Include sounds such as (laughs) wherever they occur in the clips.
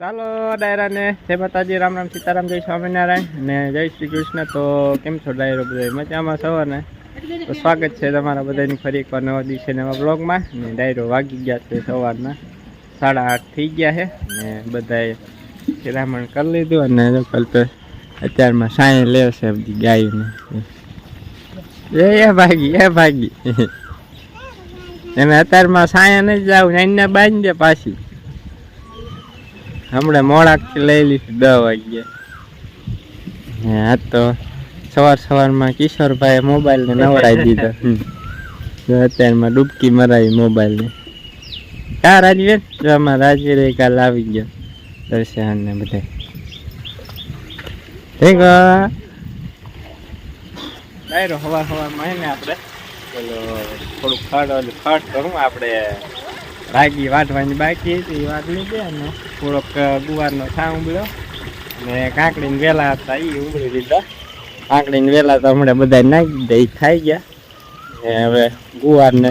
ચાલો ડાયરાને જય માતાજી, રામ રામ, સીતારામ, જય સ્વામિનારાયણ અને જય શ્રી કૃષ્ણ. તો કેમ છો ડાયરો બધા મજામાં સવારને તો સ્વાગત છે તમારા બધાની ફરી એકવાર નવા દિવસે, નવા બ્લોગમાં. ને ડાયરો વાગી ગયા છે સવારના. સાડા આઠ થઈ ગયા છે. ને બધાએ શિરામણ કરી લીધું અને કલ્પે અત્યારમાં સાંય લે છે બધી ગાયને. એ એ ભાગી એ ભાગી. એને અત્યારમાં સાયા નહીં જાવ એને બાંધી દે પાછી. હમણાં મોડાક લઈ લીધી, દસ વાગ્યે. આ તો સવાર સવારમાં કિશોરભાઈ મોબાઈલને નવડાવી દીધો. હમ. જો અત્યારમાં ડૂબકી મરાવી મોબાઈલને હા, રાજવીર? આમાં રાજવીર કાલ આવી ગયો. દર્શન ને બધે. ઠીક ડાયરો હવા હવામાં હે ને આપણે. પેલો થોડુંક ખડ ખડ તો આપણે રાગી વાટવાની બાકી હતી, એ વાટ લીધી અને થોડોક ગુવારનો થા ઉંબળ્યો અને કાંકડીને વેલા હતા એ ઉભળી દીધા કાંકડીને વેલા તો હમણાં બધા નાખી દઈ ખાઈ ગયા. ને હવે ગુવારને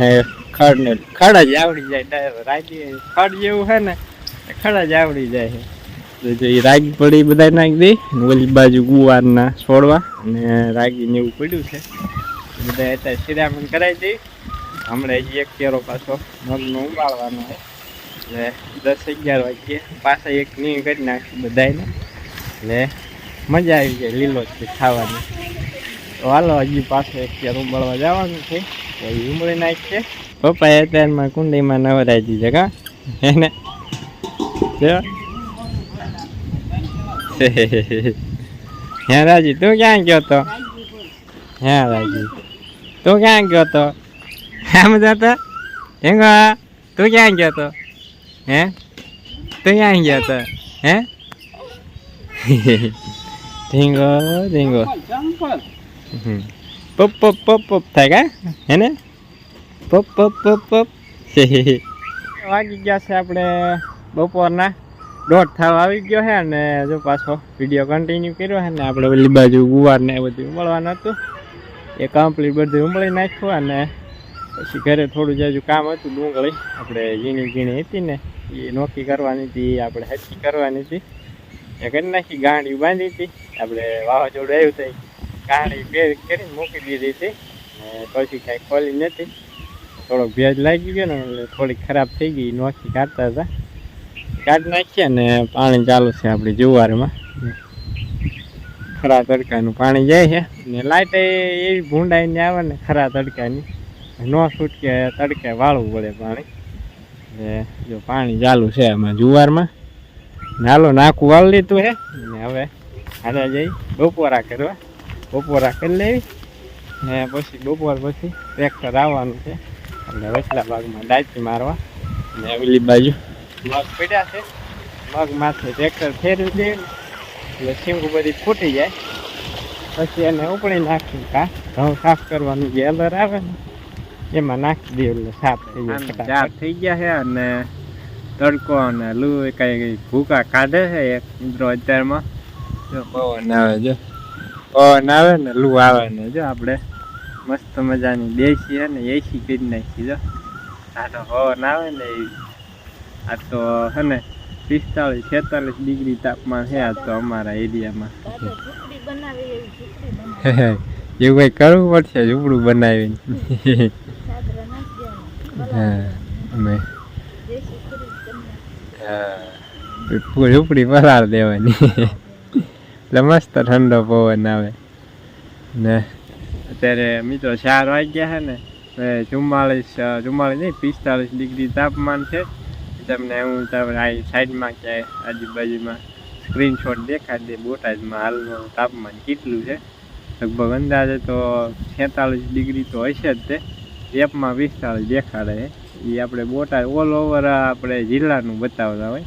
ખડ ને ખડ જ આવડી જાય રાગી ખડ જેવું છે ને ખડ જ આવડી જાય છે. એ રાગી પડી બધા નાખી દઈ ઓલી બાજુ ગુવારના છોડવા. અને રાગી ને એવું પડ્યું છે. બધા અત્યારે શિરામણ કરાવી દઈ હમણાં હજી એક કેરો પાછો મગનો ઉબાળવાનો છે. એટલે દસ અગિયાર વાગ્યે પાછા એક ની કરી નાખશું બધાને એટલે મજા આવી જાય લીલો છે ખાવાની. તો હાલો હજી પાછો એક કેર ઉબાળવા જવાનું છે. તો એ ઉમળી નાખશે પપ્પાએ અત્યારમાં કુંડીમાં નવરાઈ દીધે કા? એને? હે રાજી, તું ક્યાં ગયો તો? હે રાજી, તું ક્યાં ગયો તો? આમ જતો હેંગો, તું ક્યાં ગયો તો? હે? તું ક્યાં ગયો તો? હે? ઢીંગો હમ. પપ પપ પપ પપ થાય કા? હે ને? પપ પપ પપ પપ. વાગી ગયા છે આપણે બપોરના. દોઢ થવા આવી ગયો છે અને જો પાછો વીડિયો કન્ટિન્યુ કર્યો છે ને આપણે ઓલી બાજુ ગુવાર ને બધું ઉમળવાનું હતું. એ કમ્પ્લીટ બધું ઉમળી નાખ્યું અને પછી ઘરે થોડું જાજુ કામ હતું, ડુંગળી, આપણે ઝીણી ઝીણી હતી ને, એ નોકી કરવાની હતી આપણે હરખી કરવાની હતી. એ કરી નાખી, ગાંડી બાંધી હતી. આપણે વાવાઝોડું આવ્યું હતું ગાંડી બે કરીને મૂકી દીધી હતી. પછી કાંઈ ખોલી નથી. થોડોક ભેજ લાગી ગયો ને, એટલે થોડીક ખરાબ થઈ ગઈ નોખી કાઢતા હતા. કાઢી નાખીએ ને, પાણી ચાલુ છે આપણી જુવારમાં. ખરા તડકાનું પાણી જાય છે. ને લાઇટ એવી ભૂંડાઈને આવે ને, ખરા તડકાની. ન છૂટકે, તડકે વાળવું પડે પાણી. ને જો પાણી ચાલુ છે એમાં જુવારમાં. નાલો નાખું વાળ લીધું છે ને હવે હાલે જઈ બપોરા કરવા. બપોરા કરી લેવી. ને પછી બપોર પછી ટ્રેક્ટર આવવાનું છે. એટલે વચલા ભાગમાં ડાચી મારવા. ને ઓલી બાજુ મગ પડ્યા છે. મગ માથે ટ્રેક્ટર ફેરવી દે એટલે શીંગું બધી ફૂટી જાય. પછી એને ઉપડી નાખી કા ઘઉં સાફ કરવાનું જે અલર આવે ને એમાં નાખી દે એટલે સાફ થઈ જાય ચાર થઈ ગયા છે અને તડકો અને લૂ કઈ ભૂકા કાઢે છે એક મિત્રો અત્યારમાં. જો પવન આવે જો. પવન આવે ને લૂ આવે ને જો આપણે. મસ્ત મજાની છે ને એસી કરી નાખી જો. આ તો પવન આવે ને આ તો હે ને પિસ્તાળીસ છેતાલીસ ડિગ્રી તાપમાન છે આ તો અમારા એરિયામાં. (laughs) એવું કંઈ કરવું પડશે ઝૂંપડું બનાવીને. (laughs) હા, અમે. હા. ઝૂંપડી પલાળ દેવાની. એટલે મસ્ત ઠંડો પવન આવે. ને અત્યારે મિત્રો ચાર વાગ્યા છે ને ચુમ્માળીસ ચુમ્માળીસ નહીં, પિસ્તાળીસ ડિગ્રી તાપમાન છે. તમને હું તમને આ સાઈડમાં ક્યાંય આજુબાજુમાં સ્ક્રીનશોટ દેખાડી દે, બોટાદમાં હાલનું તાપમાન કેટલું છે? લગભગ અંદાજે તો છેતાલીસ ડિગ્રી તો હશે જ તે. એપમાં વિસ્તાર દેખાડે. એ આપણે બોટાદ ઓલ ઓવર આપણે જિલ્લાનું બતાવતા હોય.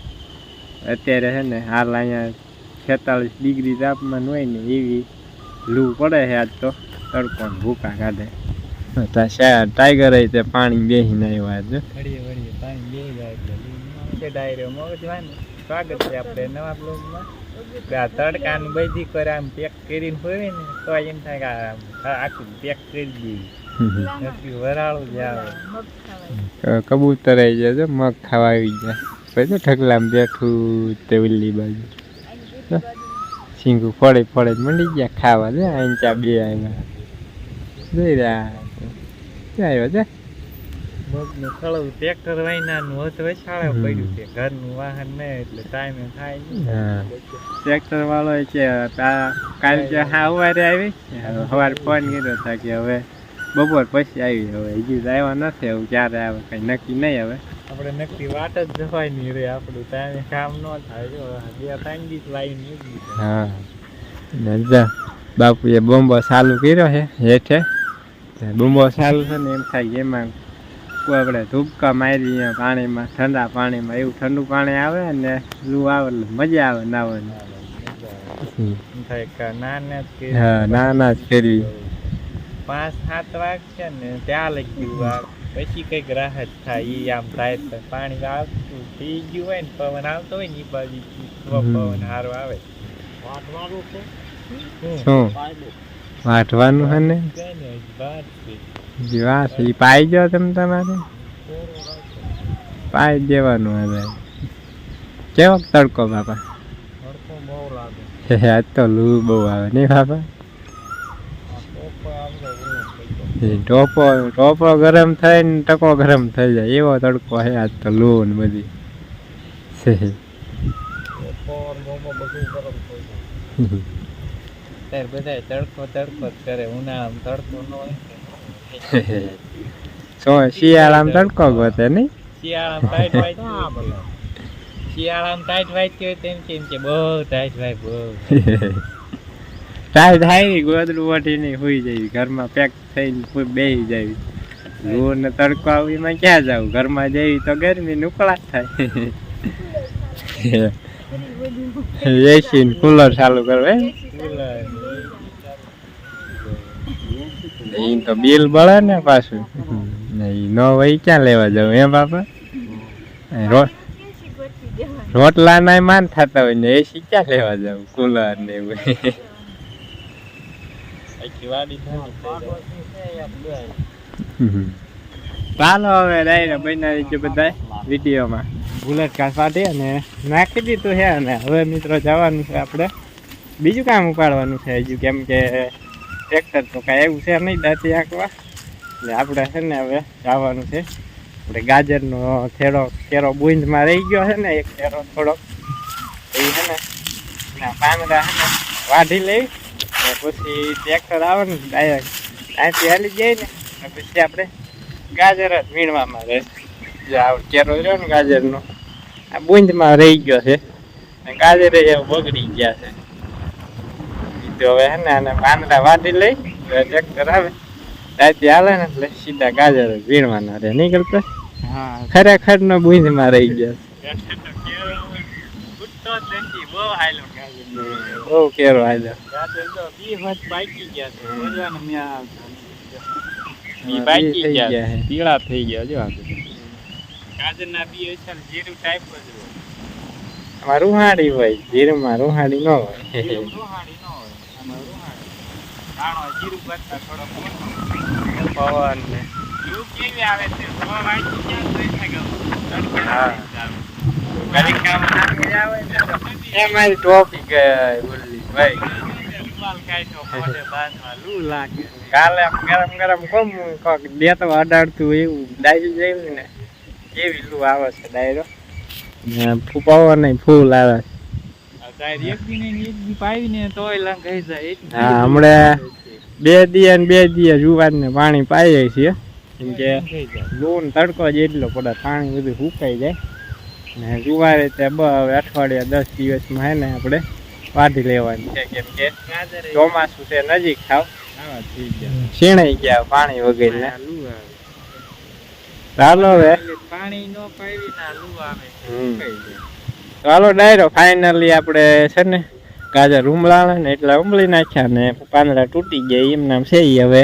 અત્યારે છે ને હાલ અહીંયા છેતાલીસ ડિગ્રી તાપમાન હોય ને એવી લૂ પડે છે આજ તો. તડકો ભૂકા કાઢે. ટાઈગર તે પાણી બેસીને આવ્યો છે સ્વાગત છે આપણે નવા બ્લોગમાં આ તડકાનું બધી કરે આમ પેક કરીને હોય ને તો એમ થાય કે આખું પેક કરી દઈએ. કબૂતર આવી જાય છે મગ ખાવા આવી જાય. પછી ઠગલામ ઠકલામાં બેઠું તે ઓલી બાજુ. સિંગુ ફળે ફળે મંડી ગયા ખાવા દે આ ચા બે આવ્યા જોઈ રહ્યા ક્યાં આવ્યા છે? મગનું ખળું ટ્રેક્ટર વાયનાનું હતું હમ. પડ્યું છે. ઘરનું વાહન ને એટલે ટાઈમે થાય હા. ટ્રેક્ટર વાળો છે તા- કાલ સવારે આવી સવારે ફોન કર્યો હતા કે હવે બપોર પછી આવી હવે. હજી તો આવ્યા નથી હવે ક્યારે આવે કઈ નક્કી નહીં હવે. આપણે નક્કી વાટ જ જવાય નહીં રે આપણું. ત્યાં કામ ન થાય જો બે ત્રણ દિવસ મૂકી હા. ને જા બાપુએ બોમ્બો ચાલુ કર્યો છે હેઠે. બોમ્બો ચાલુ છે ને એમ થાય એમાં કોઈ આપણે ધૂપકા મારી અહીંયા પાણીમાં ઠંડા પાણીમાં એવું ઠંડુ પાણી આવે ને લૂ આવે એટલે મજા આવે નાવાની. ના ના જ કરવી પાંચ સાત વાગ છે ને ત્યાં લઈ ગયું વાગ પછી કંઈક રાહત થાય ઈ આમ થાય તો પાણી આવતું થઈ ગયું હોય ને પવન આવતો હોય ને ઈ બાજુ પવન સારો આવે. વાટવાનું છે? ને? વાત છે. ઈ પાઈ ગયો તમે તમારે? પાઈ દેવાનું હવે કેવો તડકો બાપા? તડકો બહુ લાગે. હે આજ તો લૂ બહુ આવે. નહીં બાપા આ ટોપો આવડે એવો થઈ એ ટોપો ટોપો ગરમ થાય ને ટકો ગરમ થઈ જાય. એવો તડકો છે આજ તો લોન ને બધી. બધું તડકો તડકો જ કરે. ઉનાળામાં તડકો ન હોય. શિયાળામાં તડકો ગોતે નહીં? શિયાળામાં ટાઈટ વાઈટ શિયાળામાં ટાઈટ વાઈટ હોય તેમ કેમ કે બહુ ટાઈટ વાય બહુ તાય થાય ગોદડું વટી નહીં હોઈ જાય ઘરમાં પેક થઈને બેહી જાય. લૂ ને તડકો આવીમાં ક્યાં જાવ ઘરમાં જઈ તો ગરમી નુકળા થાય. (laughs) એસી ને કુલર ચાલુ કરવે એ તો બિલ બળે ને પાછું. ને ઈ ન હોય ક્યાં લેવા જાવ એમ બાપા? એ રોટલા ના માન થતા હોય ને એસી ક્યાં લેવા જાવ કુલર ને એવું આખી વાડી ઠંડી થઈ જાય. ચાલો હવે ડાયરા બનાવી છે બધા વિડીયોમાં. બુલેટ અને નાખી દીધું છે અને હવે મિત્રો જવાનું છે આપણે. બીજું કામ ઉપાડવાનું છે હજુ, કેમ કે ટ્રેક્ટર તો કાંઈ એવું છે નહીં દાંતી આંકવા. એટલે આપણે છે ને હવે જવાનું છે. આપણે ગાજરનો થેડો કેરો બુંદમાં રહી ગયો છે ને, એક કેરો થોડોક. એ છે ને પાંદડા છે ને વાઢી લઈ પછી ટ્રેક્ટર આવે ને ડાયરેક્ટ ત્યાંથી હાલી જાય ને પછી આપણે ગાજર જ વીણવામાં રહે. જે આ કેરો રહ્યો ને ગાજરનો આ બુંદમાં રહી ગયો છે. અને ગાજર બગડી ગયા છે. તો હવે હે ને આને પાંદડા વાટી લઈ ટ્રેક્ટર આવે. ત્યાંથી હાલે ને એટલે સીધા ગાજર વીણવાના રહે. નીકળતો હા. ખરેખર નો બુંદમાં રહી ગયા છે. બહુ ગાજરનો. બહુ કેરો ગાજર બી ગયા છે. બધાને ન્યા બી હા, પાકી બી થઈ ગયા છે. પીળા થઈ ગયા જો ગાજરના બી અસલ જીરું ટાઈપ જ હોય. રૂહાડી હોય જીરમાં રૂહાડી ન હોય. રૂહાડી ન હોય. આમાં રૂહાડી દાણો જીરું કરતા થોડો પવન ને. કેવી આવે છે? આવે તો ગઈ બોલી ભાઈ રૂમાલ કાઢ્યો મોઢે બાંધવા લૂ લાગે કાલે ગરમ ગરમ કોમ કોક બે તો અડાડતું એવું. ડાયરી જેવું ને. કેવી લૂ આવે છે ડાયરો? ને પવન નહીં ફૂલ આવે. જાય. હમણાં બે દિયા ને બે દિયા જુવાન ને પાણી પાઈએ છે કેમ કે લંઘાઈ જાય. લૂ ને તડકો જ એટલો પડે પાણી બધું સુકાઈ જાય. ને જુવારે ત્યાં બ, હવે અઠવાડિયા દસ દિવસમાં હે ને આપણે વાઢી લેવાની છે, કેમ કે ચોમાસું છે, નજીક થાવ. શીણાઈ ગયા પાણી વગેરે ચાલો હવે. પાણી નો પાવી ના લુ આવે. ચાલો ડાયરો ફાઇનલી આપણે છે ને ગાજર ઉમલાણા ને એટલે ઉમળી નાખ્યા ને પાંદડા તૂટી ગયા, એમ નામ છે હવે.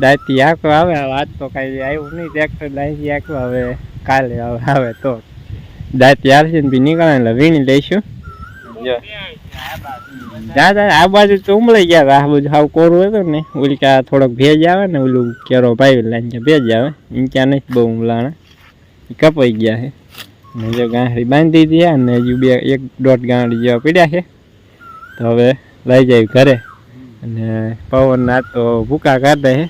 દાંતી આંકવા આવે વાત તો કાંઈ આવ્યું નહીં, ટ્રેક્ટર દાંતી આંકવા હવે કાલે આવે આવે તો. દાંતી આવશે ને બી નીકળે એટલે વીણી લઈશું. દાદા આ બાજુ તો ઉમળી ગયા આ બાજુ સાવ કોરું હતું ને. ઓલી ક્યાં થોડોક ભેજ આવે ને ઓલું કેરો પાવી લાઈન ભેજ આવે. એમ ક્યાં નથી બહુ ઉમલાણા. કપાઈ ગયા છે. ને જો ગાંઠડી બાંધી દીધી અને હજુ બે એક દોઢ ગાંઠડી જેવા પીડ્યા છે. તો હવે લઈ જાય ઘરે. અને પવન ના તો ભૂકા કાઢે છે.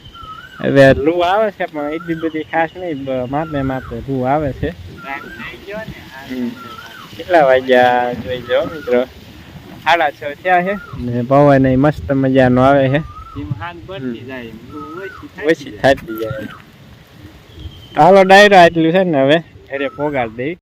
હવે લૂ આવે છે પણ એટલી બધી ખાસ નહીં માપે માપે લૂ આવે છે. કેટલા વાગ્યા જોઈ જાઓ મિત્રો? સાડા છ થયા છે. ને પવન મસ્ત મજાનો આવે છે. ઓછી થતી જાય. હાલો ડાયરો આટલું છે ને હવે ઘરે પોગાડ દઈ.